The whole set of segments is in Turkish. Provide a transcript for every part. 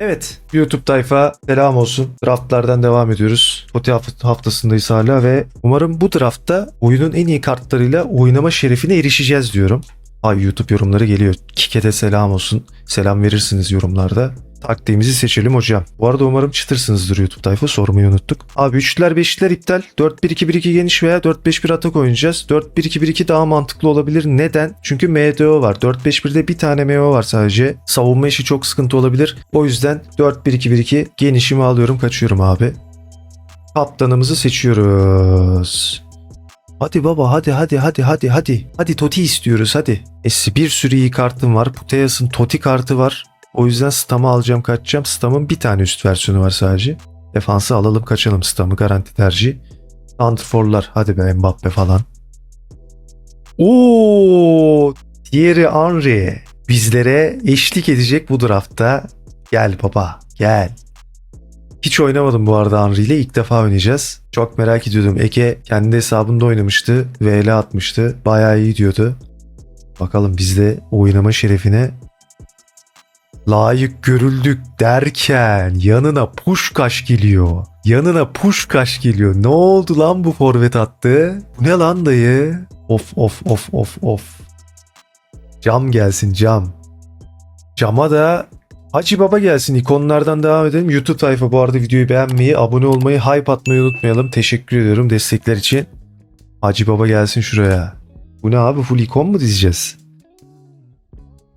Evet YouTube tayfa selam olsun. Draftlardan devam ediyoruz. Poti haft- haftasındayız hala ve umarım bu draftta oyunun en iyi kartlarıyla oynama şerefine erişeceğiz diyorum. Ay YouTube yorumları geliyor. Kike'de selam olsun. Selam verirsiniz yorumlarda. Taktiğimizi seçelim hocam. Bu arada umarım çıtırsınızdır YouTube tayfa sormayı unuttuk. Abi üçler beşler iptal. 4-1-2-1-2 geniş veya 4-5-1 atak oynayacağız. 4-1-2-1-2 daha mantıklı olabilir. Neden? Çünkü MDO var. 4-5-1'de bir tane MO var sadece. Savunma işi çok sıkıntı olabilir. O yüzden 4-1-2-1-2 genişimi alıyorum kaçıyorum abi. Kaptanımızı seçiyoruz. Hadi baba hadi hadi hadi hadi hadi. Hadi Toti istiyoruz hadi. Esi bir sürü iyi kartım var. Puteas'ın Toti kartı var. O yüzden Stam'ı alacağım kaçacağım. Stam'ın bir tane üst versiyonu var sadece. Defansı alalım kaçalım Stam'ı garanti tercih. Santrforlar hadi be Mbappe falan. Oo, Thierry Henry bizlere eşlik edecek bu draftta. Gel baba gel. Hiç oynamadım bu arada Henry ile ilk defa oynayacağız. Çok merak ediyordum. Eke kendi hesabında oynamıştı. VL atmıştı. Bayağı iyi diyordu. Bakalım biz de oynama şerefine layık görüldük derken yanına Puşkaş geliyor. Yanına Puşkaş geliyor. Ne oldu lan bu forvet attı? Bu ne lan dayı? Of of of of of. Cam gelsin cam. Cama da Hacı Baba gelsin. İkonlardan devam edelim. YouTube tayfa bu arada videoyu beğenmeyi, abone olmayı, hype atmayı unutmayalım. Teşekkür ediyorum destekler için. Hacı Baba gelsin şuraya. Bu ne abi? Full ikon mu dizeceğiz?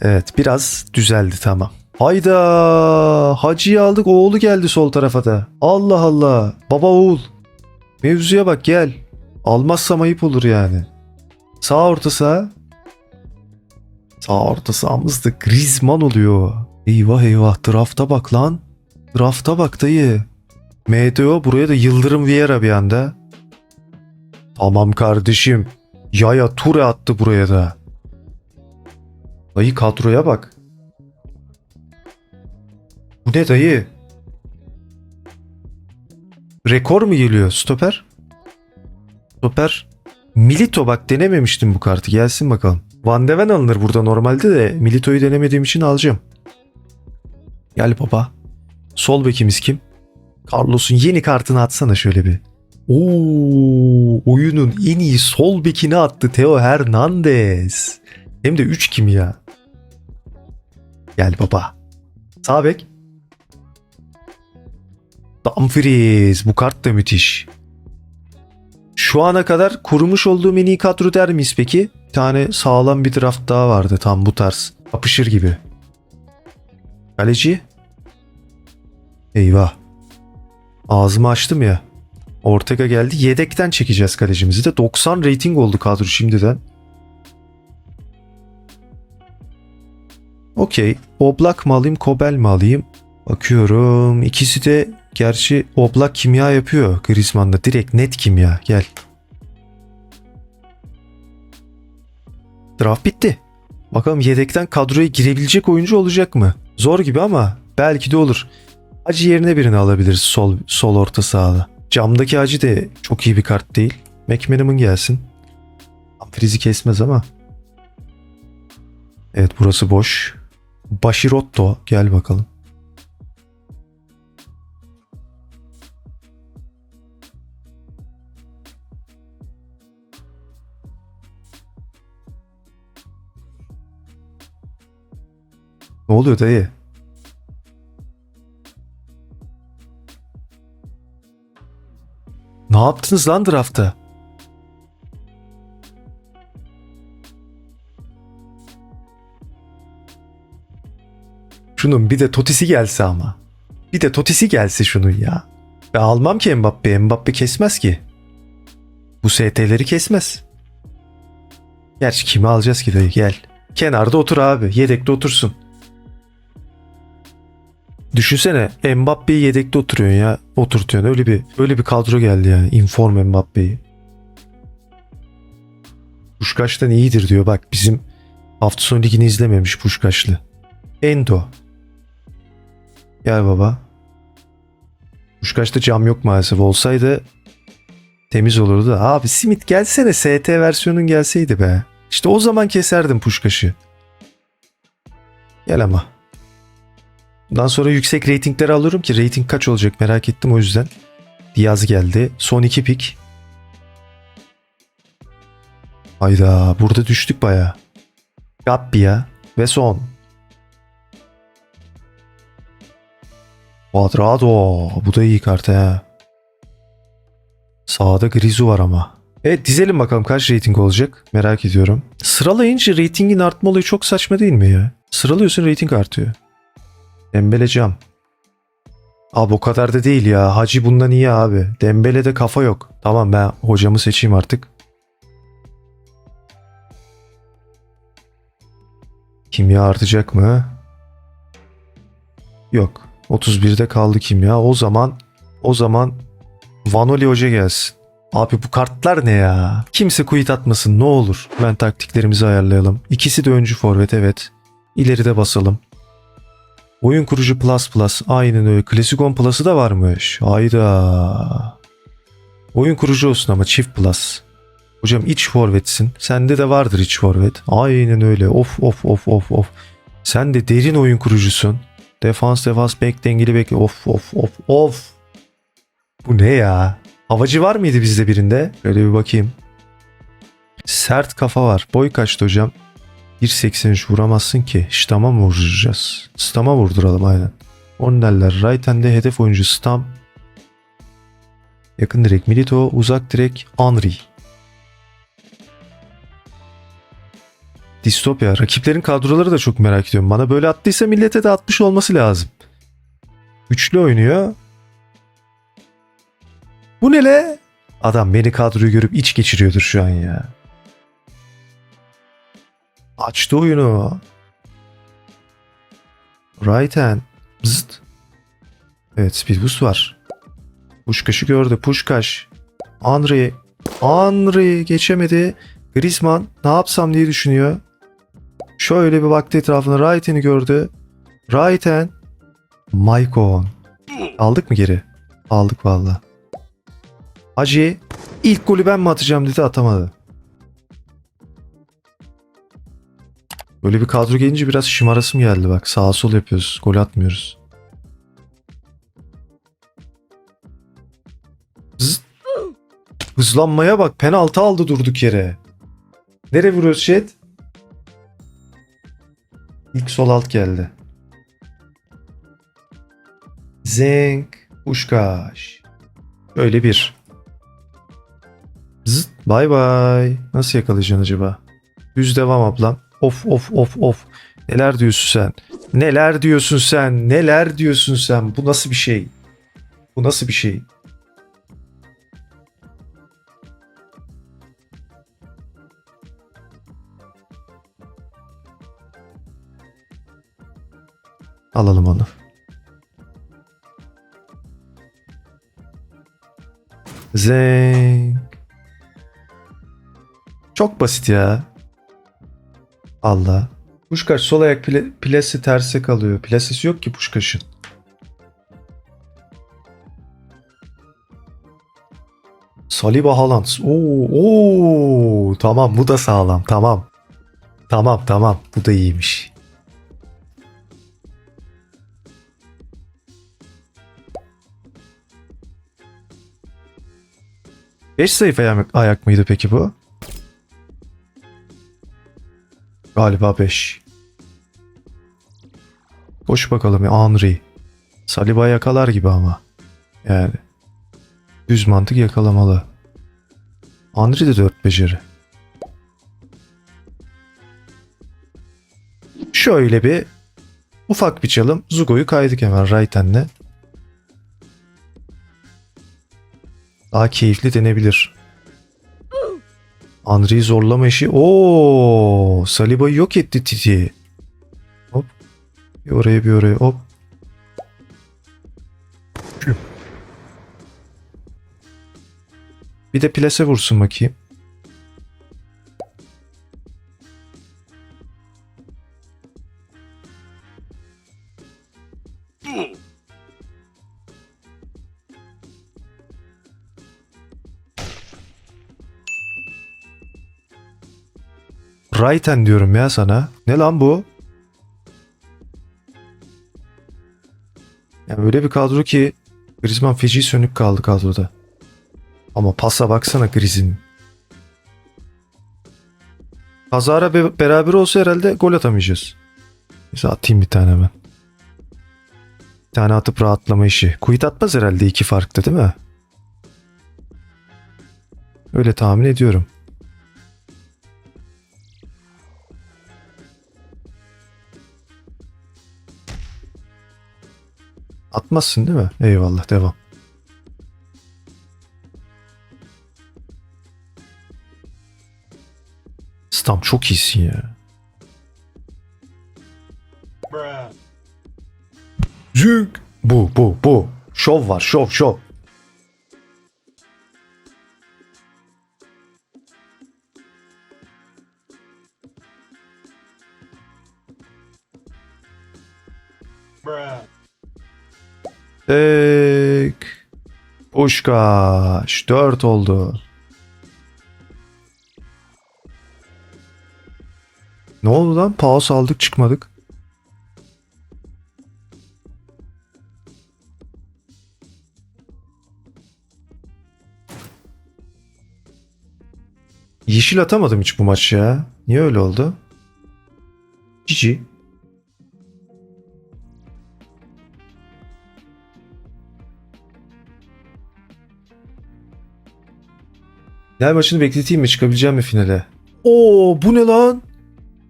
Evet biraz düzeldi tamam. Hayda Hacı'yı aldık oğlu geldi sol tarafa da. Allah Allah baba oğul. Mevzuya bak gel. Almazsam ayıp olur yani. Sağ orta sağ. Sağ orta sahamızda Griezmann oluyor. Eyvah eyvah drafta bak lan. Drafta bak dayı. MDO buraya da Yıldırım Vieira bir anda. Tamam kardeşim. Yaya Ture attı buraya da. Dayı kadroya bak. Bu ne dayı? Rekor mu geliyor stoper? Stoper. Milito bak denememiştim bu kartı. Gelsin bakalım. Van de Ven alınır burada normalde de Milito'yu denemediğim için alacağım. Gel baba. Sol bekimiz kim? Carlos'un yeni kartını atsana şöyle bir. Oo, oyunun en iyi sol bekini attı Theo Hernandez. Hem de 3 kim ya? Gel baba. Sağ bek. Dumfries. Bu kart da müthiş. Şu ana kadar kurmuş olduğum en iyi kadro der miyiz peki? Bir tane sağlam bir draft daha vardı tam bu tarz. Kapışır gibi. Kaleci. Eyvah. Ağzımı açtım ya. Ortega geldi. Yedekten çekeceğiz kalecimizi de. 90 rating oldu kadro şimdiden. Okey. Oblak mı alayım, Kobel mi alayım? Bakıyorum. İkisi de gerçi Oblak kimya yapıyor Griezmann'da. Direkt net kimya. Gel. Draft bitti. Bakalım yedekten kadroya girebilecek oyuncu olacak mı? Zor gibi ama belki de olur. Hacı yerine birini alabiliriz sol, sol orta sahada. Camdaki Hacı de çok iyi bir kart değil. McManaman gelsin. Frizi kesmez ama. Evet burası boş. Bashirotto gel bakalım. Ne oluyor dayı? Ne yaptınız lan draftta? Şunun bir de totisi gelse ama. Bir de totisi gelse şunun ya. Ben almam ki Mbappe. Mbappe kesmez ki. Bu ST'leri kesmez. Gerçi kimi alacağız ki dayı gel. Kenarda otur abi. Yedekte otursun. Düşünsene Mbappe'yi yedekte oturuyorsun ya. Oturtuyorsun. Öyle bir öyle bir kadro geldi yani. Inform Mbappe'yi. Puşkaş'tan iyidir diyor. Bak bizim hafta sonu ligini izlememiş Puşkaşlı. Endo. Gel baba. Puşkaş'ta cam yok maalesef. Olsaydı temiz olurdu. Abi Simit gelsene ST versiyonun gelseydi be. İşte o zaman keserdim Puşkaş'ı. Gel ama. Bundan sonra yüksek reytingleri alıyorum ki reyting kaç olacak merak ettim o yüzden. Diaz geldi. Son iki pik. Hayda burada düştük baya. Gabbia ve son. Quadrado. Bu da iyi kart ha. Sağda Grizu var ama. Evet dizelim bakalım kaç rating olacak merak ediyorum. Sıralayınca ratingin artma olayı çok saçma değil mi ya? Sıralıyorsun rating artıyor. Dembele cam. Abi o kadar da değil ya. Hacı bundan iyi abi. Dembele'de kafa yok. Tamam ben hocamı seçeyim artık. Kimya artacak mı? Yok. 31'de kaldı kimya. O zaman o zaman Vanoli Hoca gelsin. Abi bu kartlar ne ya? Kimse quit atmasın ne olur. Ben taktiklerimizi ayarlayalım. İkisi de öncü forvet evet. İleride basalım. Oyun kurucu plus plus. Aynen öyle. Klasikon plus'ı da varmış. Hayda. Oyun kurucu olsun ama çift plus. Hocam iç forvetsin. Sende de vardır iç forvet. Aynen öyle. Of of of of of. Sen de derin oyun kurucusun. Defans defans bek dengeli bek. Of of of of. Bu ne ya? Havacı var mıydı bizde birinde? Şöyle bir bakayım. Sert kafa var. Boy kaçtı hocam? 1.83 vuramazsın ki. Stam'a mı vuracağız? Stam'a vurduralım aynen. Onneller. Right hand'de hedef oyuncu Stam. Yakın direk Milito. Uzak direk Henry. Distopya. Rakiplerin kadroları da çok merak ediyorum. Bana böyle attıysa millete de atmış olması lazım. Üçlü oynuyor. Bu ne le? Adam beni kadroyu görüp iç geçiriyordur şu an ya. Açtı oyunu. Right hand. Zıt. Evet speed boost var. Puşkaş'ı gördü. Puşkaş. Andre. Andre geçemedi. Griezmann ne yapsam diye düşünüyor. Şöyle bir baktı etrafına. Right hand'i gördü. Right hand. Maicon. Aldık mı geri? Aldık valla. Hacı ilk golü ben mi atacağım dedi atamadı. Böyle bir kadro gelince biraz şımarasım geldi bak. Sağa sol yapıyoruz. Gol atmıyoruz. Zıt. Hızlanmaya bak. Penaltı aldı durduk yere. Nereye vuruyoruz Şet? İlk sol alt geldi. Zenk. Uşkaş. Öyle bir. Zıt. Bay bay. Nasıl yakalayacaksın acaba? Düz devam ablam. Of of of of. Neler diyorsun sen? Neler diyorsun sen? Neler diyorsun sen? Bu nasıl bir şey? Bu nasıl bir şey? Alalım onu. Zeng. Çok basit ya. Allah. Puşkaş sol ayak pile, plesi terse kalıyor. Plasesi yok ki Puşkaş'ın. Saliba Haaland. Oo, oo, tamam bu da sağlam. Tamam. Tamam tamam bu da iyiymiş. Beş sayfa ayak mıydı peki bu? Galiba 5. Koş bakalım ya Henry. Saliba yakalar gibi ama. Yani. Düz mantık yakalamalı. Henry de 4 beceri. Şöyle bir ufak bir çalım. Zugo'yu kaydık hemen hand'le. Daha keyifli denebilir. Henry'i zorlama işi. Oo, Saliba'yı yok etti Titi. Hop. Bir oraya bir oraya hop. Bir de plase vursun bakayım. Hand diyorum ya sana. Ne lan bu? Yani böyle bir kadro ki Griezmann feci sönük kaldı kadroda. Ama pasa baksana Griz'in. Kazara be- beraber olsa herhalde gol atamayacağız. Neyse atayım bir tane hemen. Bir tane atıp rahatlama işi. Kuyut atmaz herhalde iki farklı değil mi? Öyle tahmin ediyorum. Atmazsın değil mi? Eyvallah devam. Stam çok iyisin ya. Zünk. Bu bu bu. Şov var şov şov. Tek. Puşkaş. Dört oldu. Ne oldu lan? Pause aldık çıkmadık. Yeşil atamadım hiç bu maç ya. Niye öyle oldu? Cici. Final maçını bekleteyim mi? Çıkabileceğim mi finale? Oo bu ne lan?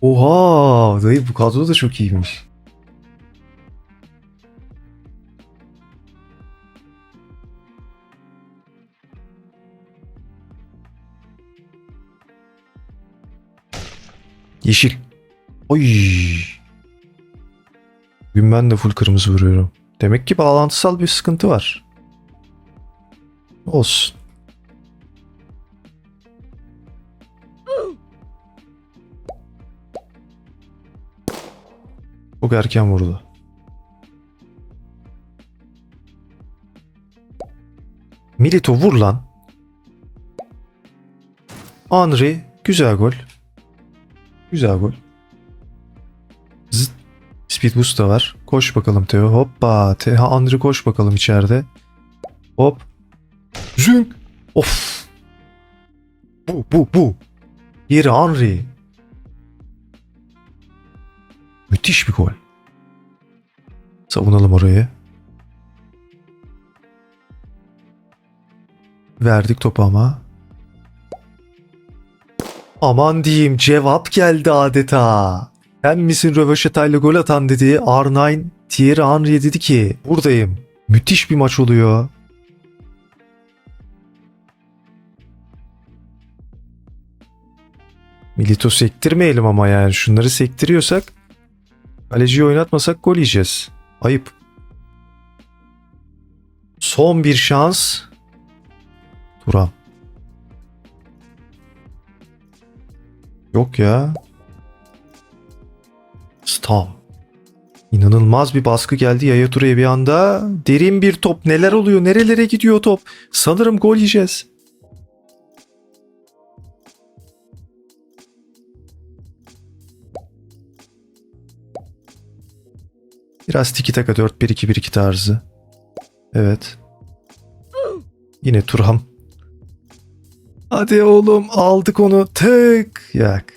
Oha dayı bu kadro da çok iyiymiş. Yeşil. Oy. Bugün ben de full kırmızı vuruyorum. Demek ki bağlantısal bir sıkıntı var. Olsun. Çok erken vurdu. Milito vur lan. Henry güzel gol. Güzel gol. Zıt. Speed boost da var. Koş bakalım Teo. Hoppa. Te ha, Henry koş bakalım içeride. Hop. Zünk. Of. Bu bu bu. Yeri Henry. Müthiş bir gol. Savunalım orayı. Verdik topu ama. Aman diyeyim cevap geldi adeta. Sen misin röveşatayla gol atan dedi. R9 Thierry Henry'e dedi ki buradayım. Müthiş bir maç oluyor. Milito sektirmeyelim ama yani şunları sektiriyorsak Kaleciyi oynatmasak gol yiyeceğiz. Ayıp. Son bir şans. Turam. Yok ya. Stam. İnanılmaz bir baskı geldi Yaya Ture'ye bir anda. Derin bir top. Neler oluyor? Nerelere gidiyor top? Sanırım gol yiyeceğiz. Biraz tiki taka 4-1-2-1-2 tarzı. Evet. Yine Turham. Hadi oğlum aldık onu. Tık. Yak.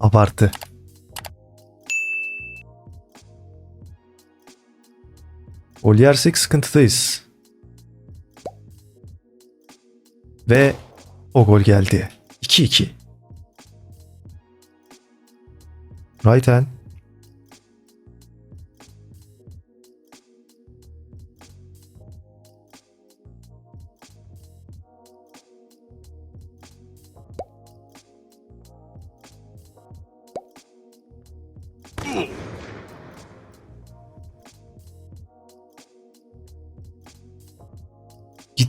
Abartı. Gol yersek sıkıntıdayız. Ve o gol geldi. 2-2. Right hand.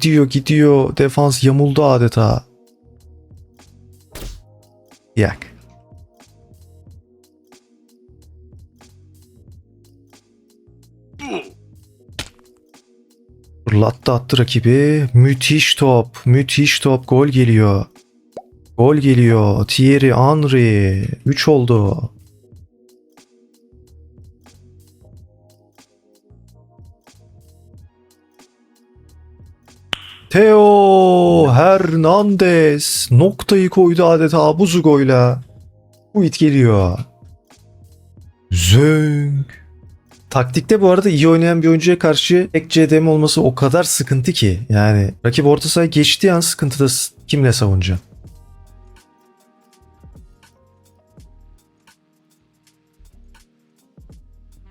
Gidiyor gidiyor. Defans yamuldu adeta. Yak. Fırlattı attı rakibi. Müthiş top. Müthiş top. Gol geliyor. Gol geliyor. Thierry Henry. 3 oldu. Theo Hernandez noktayı koydu adeta Buzugo'yla. Bu it geliyor. Zönk. Taktikte bu arada iyi oynayan bir oyuncuya karşı tek CDM olması o kadar sıkıntı ki. Yani rakip orta sahaya geçtiği an sıkıntıda kimle savunacaksın?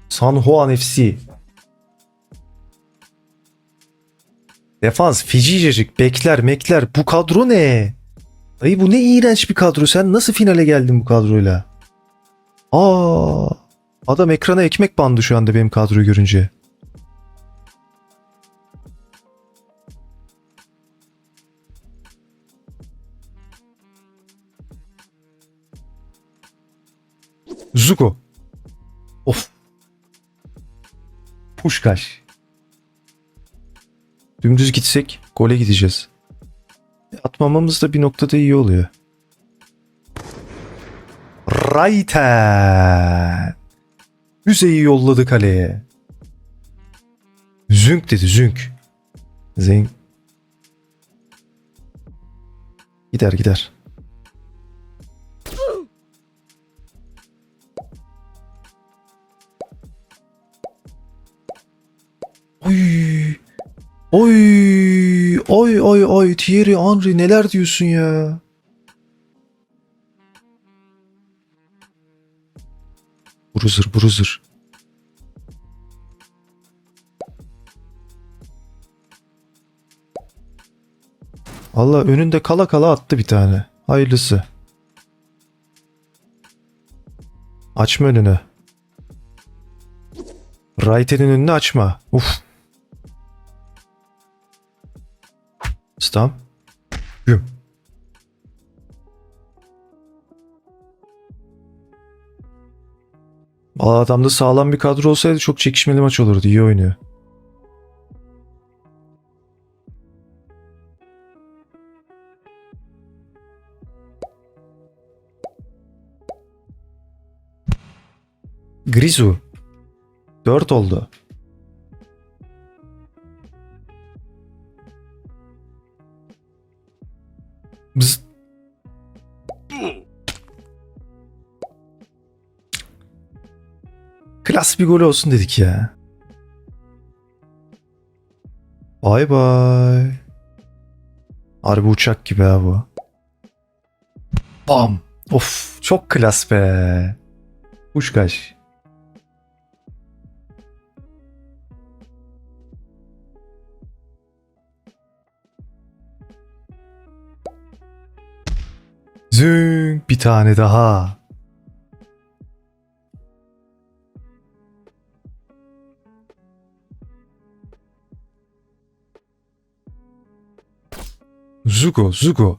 San Juan FC. Defans, Ficicecik, bekler, mekler. Bu kadro ne? Dayı bu ne iğrenç bir kadro. Sen nasıl finale geldin bu kadroyla? Aa, adam ekrana ekmek bandı şu anda benim kadroyu görünce. Zuko. Of. Puşkaş. Dümdüz gitsek gole gideceğiz. Atmamamız da bir noktada iyi oluyor. Rayten. Müzeyi yolladı kaleye. Zünk dedi zünk. Zünk. Gider gider. Oy. Oy oy oy Thierry Henry neler diyorsun ya? Bruiser Bruiser. Allah önünde kala kala attı bir tane. Hayırlısı. Açma önünü. Wright'in önünü açma. Uf. Stam. Güm. Valla adamda sağlam bir kadro olsaydı çok çekişmeli maç olurdu. İyi oynuyor. Grizu. 4 oldu. Bzz. Klas bir gol olsun dedik ya. Bay bay. Harbi uçak gibi ha bu. Bam. Of çok klas be. Kuşkaş. Zünk bir tane daha. Zugo, Zugo.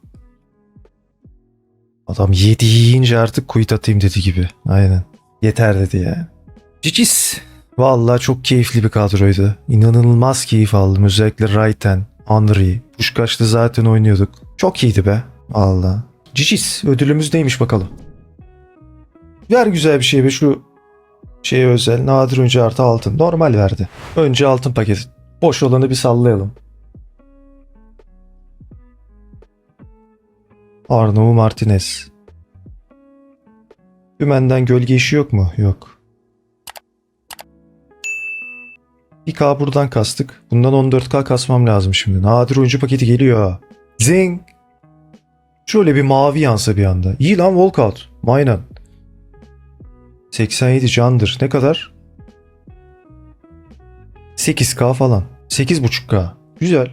Adam yedi yiyince artık kuyut atayım dedi gibi. Aynen. Yeter dedi ya. Cicis. Vallahi çok keyifli bir kadroydu. İnanılmaz keyif aldım. Özellikle Raiten, Henry, Puşkaş'ta zaten oynuyorduk. Çok iyiydi be. Allah. Cicis. Ödülümüz neymiş bakalım. Ver güzel bir şey be şu şeye özel. Nadir önce artı altın. Normal verdi. Önce altın paket. Boş olanı bir sallayalım. Arnavo Martinez. Dümenden gölge işi yok mu? Yok. Bir K buradan kastık. Bundan 14K kasmam lazım şimdi. Nadir oyuncu paketi geliyor. Zing. Şöyle bir mavi yansa bir anda. İyi lan walkout. Aynen. 87 candır. Ne kadar? 8K falan. 8.5K. Güzel.